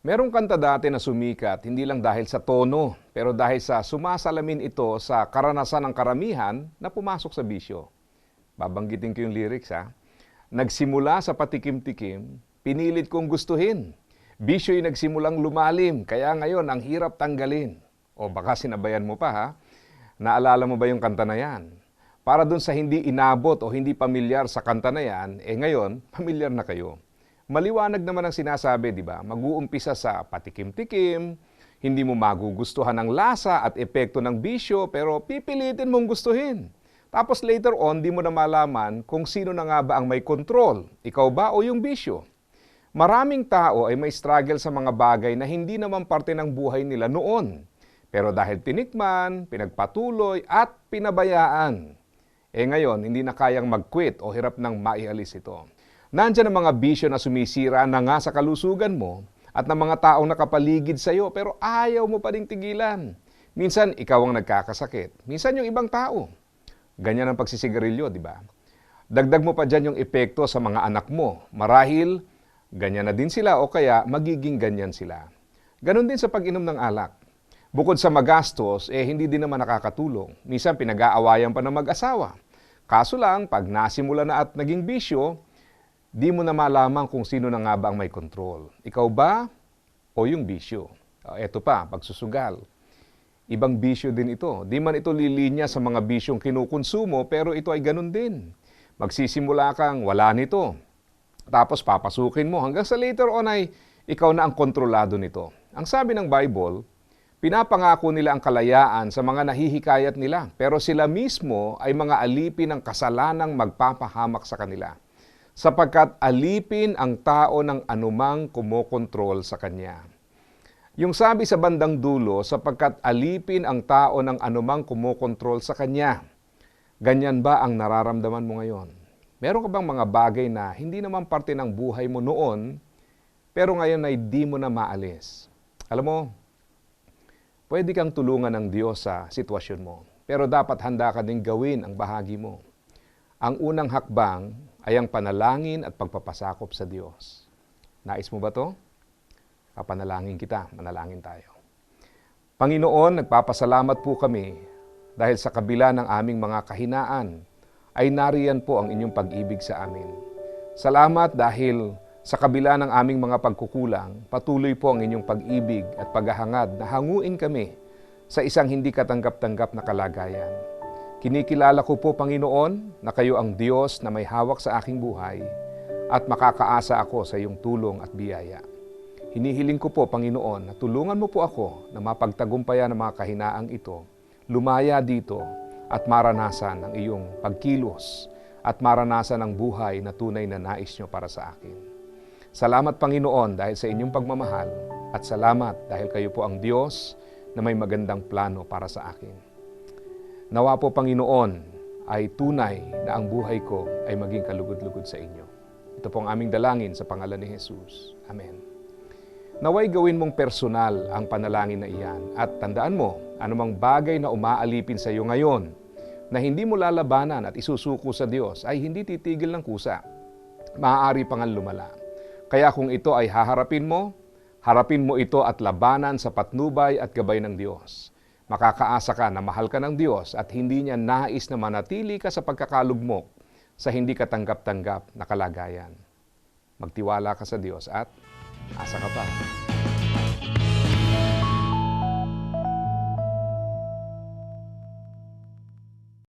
Merong kanta dati na sumikat, hindi lang dahil sa tono, pero dahil sa sumasalamin ito sa karanasan ng karamihan na pumasok sa bisyo. Babanggitin ko yung lyrics ha. Nagsimula sa patikim-tikim, pinilit kong gustuhin. Bisyo'y nagsimulang lumalim, kaya ngayon ang hirap tanggalin. O baka sinabayan mo pa ha. Naalala mo ba yung kanta na yan? Para dun sa hindi inabot o hindi pamilyar sa kanta na yan, eh ngayon, pamilyar na kayo. Maliwanag naman ang sinasabi, di ba? Mag-uumpisa sa patikim-tikim, hindi mo magugustuhan ang lasa at epekto ng bisyo, pero pipilitin mong gustuhin. Tapos later on, di mo na malaman kung sino na nga ba ang may control, ikaw ba o yung bisyo. Maraming tao ay may struggle sa mga bagay na hindi naman parte ng buhay nila noon. Pero dahil tinikman, pinagpatuloy at pinabayaan, eh ngayon hindi na kayang mag-quit o hirap nang maialis ito. Nandiyan ang mga bisyo na sumisira na nga sa kalusugan mo at ng mga taong nakapaligid sa iyo pero ayaw mo pa ring tigilan. Minsan ikaw ang nagkakasakit, minsan yung ibang tao. Ganyan ang pagsisigarilyo, di ba? Dagdag mo pa dyan yung epekto sa mga anak mo. Marahil, ganyan na din sila o kaya magiging ganyan sila. Ganon din sa pag-inom ng alak. Bukod sa magastos, eh hindi din naman nakakatulong. Minsan pinag-aawayan pa ng mag-asawa. Kaso lang, pag nasimula na at naging bisyo, di mo na malaman kung sino na nga ba ang may control. Ikaw ba o yung bisyo? O, eto pa, pagsusugal. Ibang bisyo din ito. Di man ito lilinya sa mga bisyong kinukonsumo, pero ito ay ganun din. Magsisimula kang wala nito. Tapos papasukin mo hanggang sa later on ay ikaw na ang kontrolado nito. Ang sabi ng Bible, pinapangako nila ang kalayaan sa mga nahihikayat nila, pero sila mismo ay mga alipin ng kasalanang magpapahamak sa kanila sapagkat alipin ang tao ng anumang kumokontrol sa kanya. Yung sabi sa bandang dulo, sapagkat alipin ang tao ng anumang kumokontrol sa kanya. Ganyan ba ang nararamdaman mo ngayon? Meron ka bang mga bagay na hindi naman parte ng buhay mo noon, pero ngayon ay di mo na maalis? Alam mo, pwede kang tulungan ng Diyos sa sitwasyon mo, pero dapat handa ka ding gawin ang bahagi mo. Ang unang hakbang ay ang panalangin at pagpapasakop sa Diyos. Nais mo ba to? Papanalangin kita, manalangin tayo. Panginoon, nagpapasalamat po kami dahil sa kabila ng aming mga kahinaan, ay nariyan po ang inyong pag-ibig sa amin. Salamat dahil sa kabila ng aming mga pagkukulang, patuloy po ang inyong pag-ibig at paghahangad na hanguin kami sa isang hindi katanggap-tanggap na kalagayan. Kinikilala ko po, Panginoon, na kayo ang Diyos na may hawak sa aking buhay at makakaasa ako sa iyong tulong at biyaya. Hinihiling ko po, Panginoon, na tulungan mo po ako na mapagtagumpayan ang mga kahinaang ito, lumaya dito at maranasan ang iyong pagkilos at maranasan ang buhay na tunay na nais nyo para sa akin. Salamat, Panginoon, dahil sa inyong pagmamahal at salamat dahil kayo po ang Diyos na may magandang plano para sa akin. Nawa po, Panginoon, ay tunay na ang buhay ko ay maging kalugod-lugod sa inyo. Ito po ang aming dalangin sa pangalan ni Jesus. Amen. Naway gawin mong personal ang panalangin na iyan at tandaan mo, anumang bagay na umaalipin sa iyo ngayon na hindi mo lalabanan at isusuko sa Diyos ay hindi titigil ng kusa. Maaari pang lumala. Kaya kung ito ay haharapin mo, harapin mo ito at labanan sa patnubay at gabay ng Diyos makakaasa ka na mahal ka ng Diyos at hindi niya nais na manatili ka sa pagkakalugmok sa hindi katanggap-tanggap na kalagayan. Magtiwala ka sa Diyos at asa ka pa.